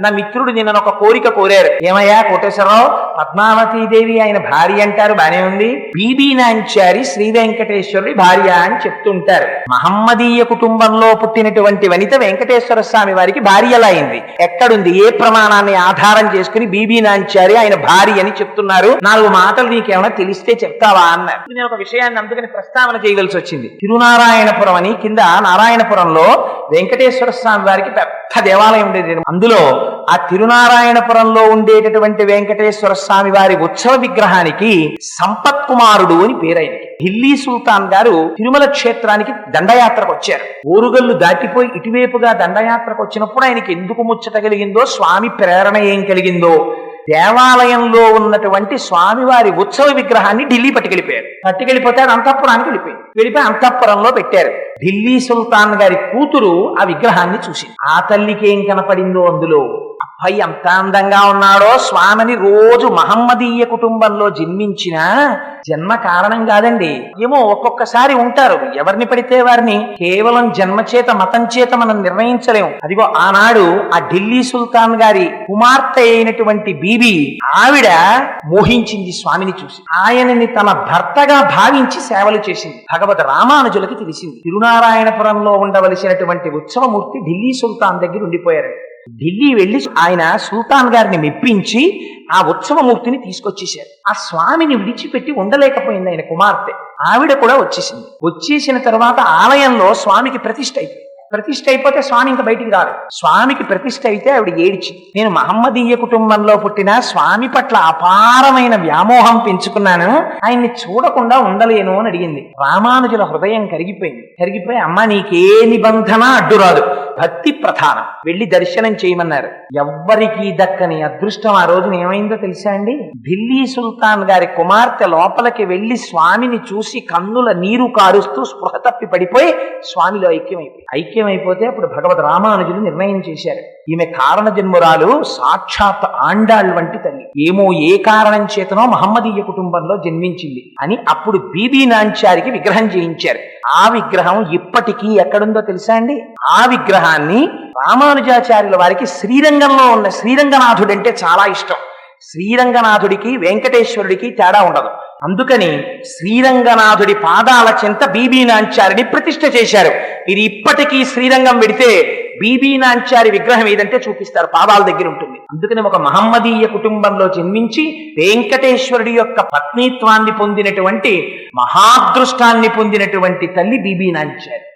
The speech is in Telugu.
నా మిత్రుడు నిన్న ఒక కోరిక కోరారు ఏమయ్యా కోటేశ్వరరావు? పద్మావతీదేవి ఆయన భార్య అంటారు బానే ఉంది. బీబీ నాంచారి శ్రీ వెంకటేశ్వరుడి భార్య అని చెప్తుంటారు. మహమ్మదీయ కుటుంబంలో పుట్టినటువంటి వనిత వెంకటేశ్వర స్వామి వారికి భార్య అయింది? ఎక్కడుంది? ఏ ప్రమాణాన్ని ఆధారం చేసుకుని బీబీ నాంచారి ఆయన భార్య అని చెప్తున్నారు? నాలుగు మాటలు నీకేమైనా తెలిస్తే చెప్తావా అన్నారు నేను ఒక విషయాన్ని అందుకని ప్రస్తావన చేయవలసి వచ్చింది. తిరునారాయణపురం అని కింద నారాయణపురంలో వెంకటేశ్వర స్వామి వారికి పెద్ద దేవాలయం ఉండేది. అందులో ఆ తిరునారాయణపురంలో ఉండేటటువంటి వెంకటేశ్వర స్వామి వారి ఉత్సవ విగ్రహానికి సంపత్ కుమారుడు అని పేరైంది. ఢిల్లీ సుల్తాన్ గారు తిరుమల క్షేత్రానికి దండయాత్రకు వచ్చారు. ఓరుగల్లు దాటిపోయి ఇటువైపుగా దండయాత్రకు వచ్చినప్పుడు ఆయనకి ఎందుకు ముచ్చట కలిగిందో స్వామి ప్రేరణ ఏం కలిగిందో దేవాలయంలో ఉన్నటువంటి స్వామివారి ఉత్సవ విగ్రహాన్ని ఢిల్లీ పట్టుకెళ్ళిపోయారు. పట్టుకెళ్ళిపోతే అంతఃపురానికి వెళ్ళిపోయింది. వెళ్ళిపోయి అంతఃపురంలో పెట్టారు. ఢిల్లీ సుల్తాన్ గారి కూతురు ఆ విగ్రహాన్ని చూసింది. ఆ తల్లికి ఏం కనపడిందో అందులో అబ్బాయి ఎంత అందంగా ఉన్నాడో స్వామిని రోజు మహమ్మదీయ కుటుంబంలో జన్మించిన జన్మ కారణం కాదండి. ఏమో ఒక్కొక్కసారి ఉంటారు. ఎవరిని పడితే వారిని కేవలం జన్మ చేత మతం చేత మనం నిర్ణయించలేము అదిగో ఆనాడు ఆ ఢిల్లీ సుల్తాన్ గారి కుమార్తె అయినటువంటి బీబీ ఆవిడ మోహించింది స్వామిని చూసి. ఆయనని తన భర్తగా భావించి సేవలు చేసింది. భగవత్ రామానుజులకి తెలిసింది. తిరునారాయణపురంలో ఉండవలసినటువంటి ఉత్సవమూర్తి ఢిల్లీ సుల్తాన్ దగ్గర ఉండిపోయారు ఢిల్లీ వెళ్ళి ఆయన సుల్తాన్ గారిని మెప్పించి ఆ ఉత్సవమూర్తిని తీసుకొచ్చేశారు. ఆ స్వామిని విడిచిపెట్టి ఉండలేకపోయింది ఆయన కుమార్తె. ఆవిడ కూడా వచ్చేసింది. వచ్చేసిన తర్వాత ఆలయంలో స్వామికి ప్రతిష్ఠ అయిపోయింది. ప్రతిష్ఠ అయిపోతే స్వామి ఇంకా బయటికి రాలేదు. స్వామికి ప్రతిష్ఠ అయితే ఆవిడ ఏడిచి నేను మహమ్మదీయ కుటుంబంలో పుట్టిన స్వామి పట్ల అపారమైన వ్యామోహం పెంచుకున్నాను. ఆయన్ని చూడకుండా ఉండలేను అని అడిగింది. రామానుజుల హృదయం కరిగిపోయింది. కరిగిపోయి అమ్మ నీకే నిబంధన అడ్డురాదు. భక్తి ప్రధానం. వెళ్ళి దర్శనం చేయమన్నారు. ఎవ్వరికీ దక్కని అదృష్టం ఆ రోజున ఏమైందో తెలుసా అండి? ఢిల్లీ సుల్తాన్ గారి కుమార్తె లోపలికి వెళ్ళి స్వామిని చూసి కన్నుల నీరు కారుస్తూ స్పృహ తప్పి పడిపోయి స్వామిలో ఐక్యమైపోయి ఐక్యమైపోతే అప్పుడు భగవద్ రామానుజులు నిర్ణయం చేశారు. ఈమె కారణ జన్మురాలు సాక్షాత్ ఆండాళ్ వంటి తల్లి. ఏమో ఏ కారణం చేతనో మహమ్మదీయ కుటుంబంలో జన్మించింది అని అప్పుడు బీబీ నాంచారికి విగ్రహం చేయించారు. ఆ విగ్రహం ఇప్పటికీ ఎక్కడుందో తెలుసా అండి? ఆ విగ్రహాన్ని రామానుజాచార్యుల వారికి శ్రీరంగంలో ఉన్న శ్రీరంగనాథుడు అంటే చాలా ఇష్టం. శ్రీరంగనాథుడికి వెంకటేశ్వరుడికి తేడా ఉండదు. అందుకని శ్రీరంగనాథుడి పాదాల చెంత బీబీ నాంచారిని ప్రతిష్ఠ చేశారు. మీరు ఇప్పటికీ శ్రీరంగం వెడితే బీబీ నాంచారి విగ్రహం ఏదంటే చూపిస్తారు పాదాల దగ్గర ఉంటుంది. అందుకని ఒక మహమ్మదీయ కుటుంబంలో జన్మించి వెంకటేశ్వరుడి యొక్క పత్నిత్వాన్ని పొందినటువంటి మహాదృష్టాన్ని పొందినటువంటి తల్లి బీబీ నాంచారి.